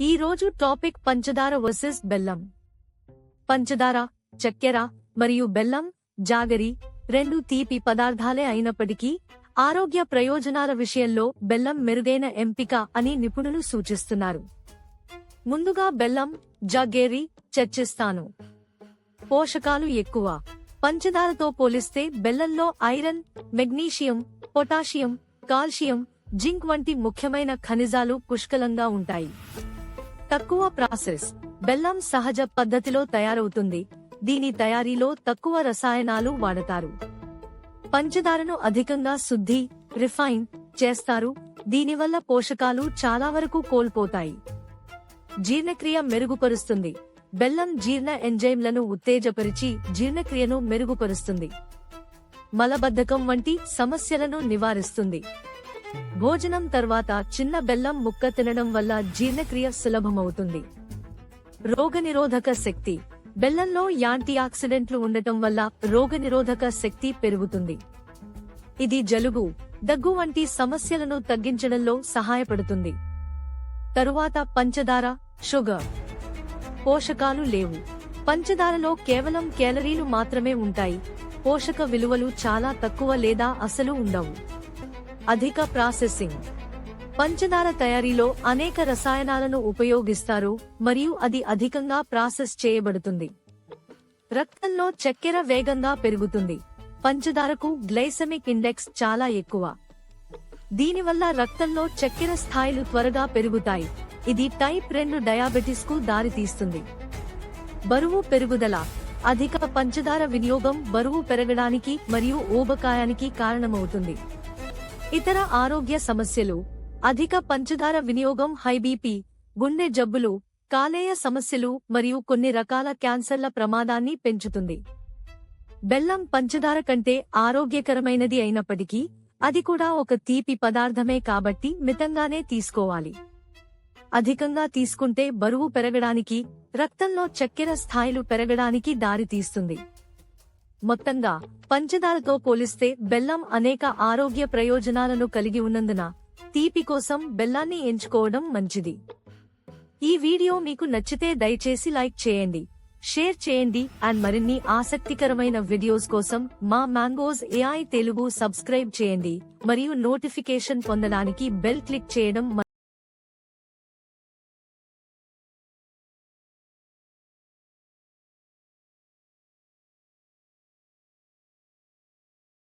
ఈ రోజు టాపిక్ పంచదార వర్సెస్ బెల్లం. పంచదార చక్కెర మరియు బెల్లం జాగరి రెండు తీపి పదార్థాలే అయినప్పటికీ ఆరోగ్య ప్రయోజనాల విషయంలో బెల్లం మెరుగైన ఎంపిక అని నిపుణులు సూచిస్తున్నారు. ముందుగా బెల్లం జాగేరి చర్చిస్తాను. పోషకాలు ఎక్కువ. పంచదారతో పోలిస్తే బెల్లంలో iron magnesium potassium calcium zinc వంటి ముఖ్యమైన ఖనిజాలు పుష్కలంగా ఉంటాయి. తక్కువ ప్రాసెస్. బెల్లం సహజ పద్ధతిలో తయారవుతుంది. దీని తయారీలో తక్కువ రసాయనాలు వాడతారు. పంచదారను అధికంగా శుద్ధి రిఫైన్ చేస్తారు. దీనివల్ల పోషకాలు చాలా వరకు కోల్పోతాయి. జీర్ణక్రియ మెరుగుపరుస్తుంది. బెల్లం జీర్ణ ఎంజైమ్లను ఉత్తేజపరిచి జీర్ణక్రియను మెరుగుపరుస్తుంది. మలబద్ధకం వంటి సమస్యలను నివారిస్తుంది. భోజనం తర్వాత చిన్న బెల్లం ముక్క తినడం వల్ల జీర్ణక్రియ సులభమవుతుంది. రోగనిరోధక శక్తి. బెల్లంలో యాంటీ ఆక్సిడెంట్లు ఉండటం వల్ల రోగనిరోధక శక్తి పెరుగుతుంది. ఇది జలుబు దగ్గు వంటి సమస్యలను తగ్గించడంలో సహాయపడుతుంది. తరువాత పంచదార షుగర్. పోషకాలు లేవు. పంచదారలో కేవలం కేలరీలు మాత్రమే ఉంటాయి. పోషక విలువలు చాలా తక్కువ లేదా అసలు ఉండవు. అధిక ప్రాసెసింగ్. పంచదార తయారీలో అనేక రసాయనాలను ఉపయోగిస్తారు మరియు అది అధికంగా ప్రాసెస్ చేయబడుతుంది. రక్తంలో చక్కెర వేగంగా పెరుగుతుంది. పంచదారకు గ్లైసమిక్ ఇండెక్స్ చాలా ఎక్కువ. దీనివల్ల రక్తంలో చక్కెర స్థాయిలు త్వరగా పెరుగుతాయి. ఇది టైప్ రెండు డయాబెటిస్కు దారితీస్తుంది. బరువు పెరుగుదల. అధిక పంచదార వినియోగం బరువు పెరగడానికి మరియు ఊబకాయానికి కారణమవుతుంది. ఇతర ఆరోగ్య సమస్యలు అధిక పంచదార వినియోగం హై బీపీ గుండె జబ్బులు కాలేయ సమస్యలు మరియు కొన్ని రకాల క్యాన్సర్ల ప్రమాదాన్ని పెంచుతుంది. బెల్లం పంచదార కంటే ఆరోగ్యకరమైనది అయినప్పటికీ అది కూడా ఒక తీపి పదార్థమే కాబట్టి మితంగానే తీసుకోవాలి. అధికంగా తీసుకుంటే బరువు పెరగడానికి రక్తంలో చక్కెర స్థాయిలు పెరగడానికి దారితీస్తుంది. మొత్తంగా పంచదారతో పోలిస్తే బెల్లం అనేక ఆరోగ్య ప్రయోజనాలను కలిగి ఉన్నందున తీపి కోసం బెల్లాన్ని ఎంచుకోవడం మంచిది. ఈ వీడియో మీకు నచ్చితే దయచేసి లైక్ చేయండి షేర్ చేయండి అండ్ మరిన్ని ఆసక్తికరమైన వీడియోస్ కోసం మా మ్యాంగోస్ ఏఐ తెలుగు సబ్స్క్రైబ్ చేయండి మరియు నోటిఫికేషన్ పొందడానికి బెల్ క్లిక్ చేయడం